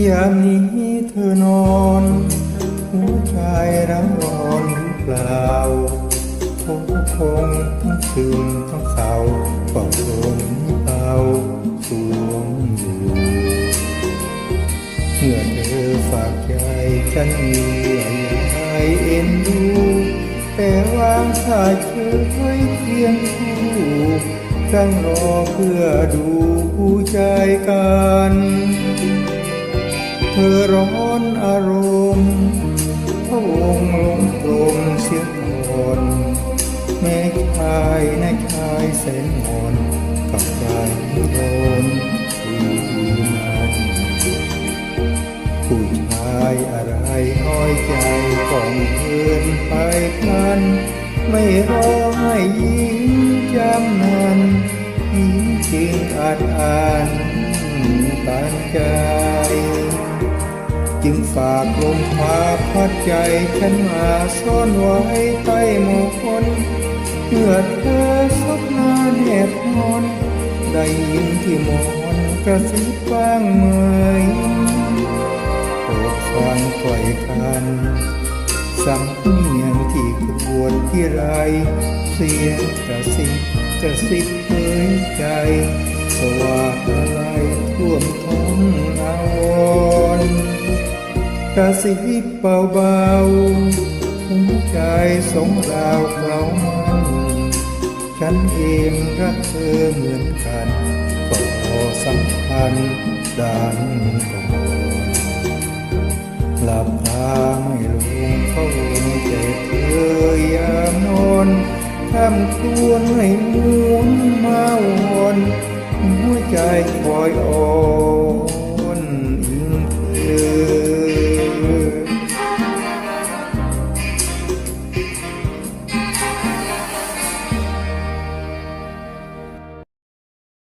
ยามนี้เธอนอนหัวใจร้างร้อนหรือเปล่าคงคงทั้งซึมทั้งเศร้าเฝ้าลมเตาสวมอยู่เมื่อเธอฝากใจฉันเหนื่อยใยเอ็นดูแต่วางสายเธอไว้เพียงคู่ตั้งรอเพื่อดูผู้ใจกัน เธอร้อนอารมณ์พระองค์ลงกลมเสียก่อนแม่ชายในชายแสนงอนกับใจโดนที่มันผู้ชายอะไรน้อยใจก่อนเกินไปพันไม่รอให้ยิ้มจำนันยิ้มจริงอาจอ่านปานใจ จึงฝากลมพาพัดใจฉันมาซ่อนไว้ใต้หมอนเมื่อเธอสบหน้าแนบนอนได้ยินที่หมอนกระซิบบ้างไหมโปรดฟังปล่อยกันสำเนียงที่กรวดที่ไร เสียงกระซิบกระซิบเผยใจ กระซิบเบาๆหัวใจสงราวเกลาฉันเองรักเธอเหมือนกันก็สัมพันธ์ดังก่อนหลับตาไม่ลงเข้าลงแต่เธอยามนอนทำควรให้หมุนมาวนหัวใจคอยอ่อน